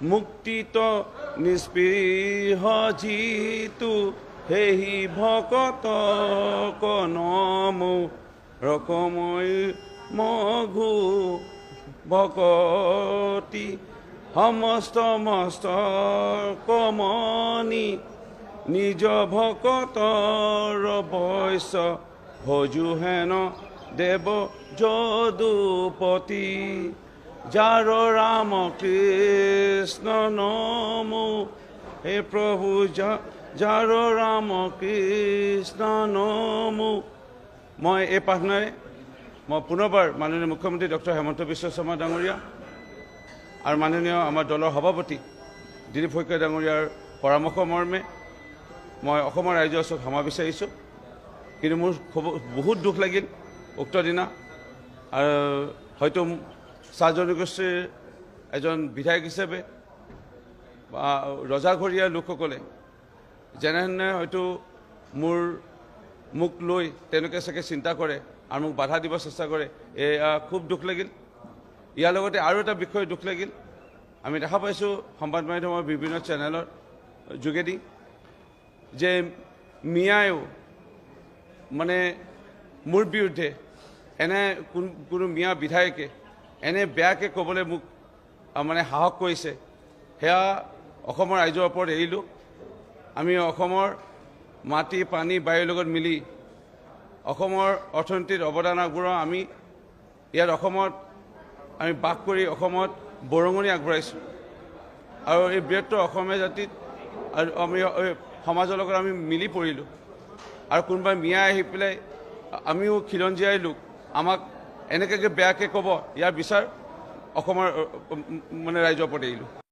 মুক্তিত নিস্পৃহ যিটো সেই ভকত কনমো ৰকমৈ মঘু ভকতি সমস্ত মস্ত কমনি নিজ ভকতৰ বৈশ্য ভজু হেন দেৱ যদুপতি। যাৰ ৰাম কৃষ্ণ নমো হে প্ৰভু যাৰ ৰাম কৃষ্ণ নমো মই এই প্ৰাৰ্থনাৰে মই পুনৰবাৰ মাননীয় মুখ্যমন্ত্ৰী ডক্টৰ হেমন্ত বিশ্ব শৰ্মা ডাঙৰীয়া আৰু মাননীয় আমাৰ দলৰ সভাপতি দিলীপ শইকীয়া ডাঙৰীয়াৰ পৰামৰ্শ মৰ্মে মই অসমৰ ৰাইজৰ ওচৰত ক্ষমা বিচাৰিছোঁ কিন্তু মোৰ বহুত দুখ লাগিল উক্ত দিনা আৰু হয়তো চাহ জনগোষ্ঠীৰ এজন বিধায়ক হিচাপে বা ৰজাঘৰীয়া লোকসকলে যেনেধৰণে হয়তো মোৰ মোক লৈ তেওঁলোকে চাগে চিন্তা কৰে আৰু মোক বাধা দিব চেষ্টা কৰে এয়া খুব দুখ লাগিল। ইয়াৰ লগতে আৰু এটা বিষয় দুখ লাগিল। আমি দেখা পাইছোঁ সংবাদ মাধ্যমৰ বিভিন্ন চেনেলৰ যোগেদি যে মিয়াইও মানে মোৰ বিৰুদ্ধে এনে কোনো মিয়া বিধায়কে এনে বেয়াকৈ ক'বলৈ মোক মানে সাহস কৰিছে। সেয়া অসমৰ ৰাইজৰ ওপৰত এৰিলোঁ। আমি অসমৰ মাটি পানী বায়ুৰ লগত মিলি অসমৰ অৰ্থনীতিত অৱদান আগবঢ়াওঁ। আমি ইয়াত অসমত আমি বাস কৰি অসমত বৰঙণি আগবঢ়াইছোঁ। আৰু এই বৃহত্তৰ অসমীয়া জাতিত আৰু আমি সমাজৰ লগত আমি মিলি পৰিলোঁ। আৰু কোনোবাই মিয়া আহি পেলাই আমিও খিলঞ্জীয়াই লোক। আমাক এনেকৈ বেয়াকৈ ক'ব ইয়াৰ বিচাৰ অসমৰ মানে ৰাইজৰ ওপৰত এৰিলোঁ।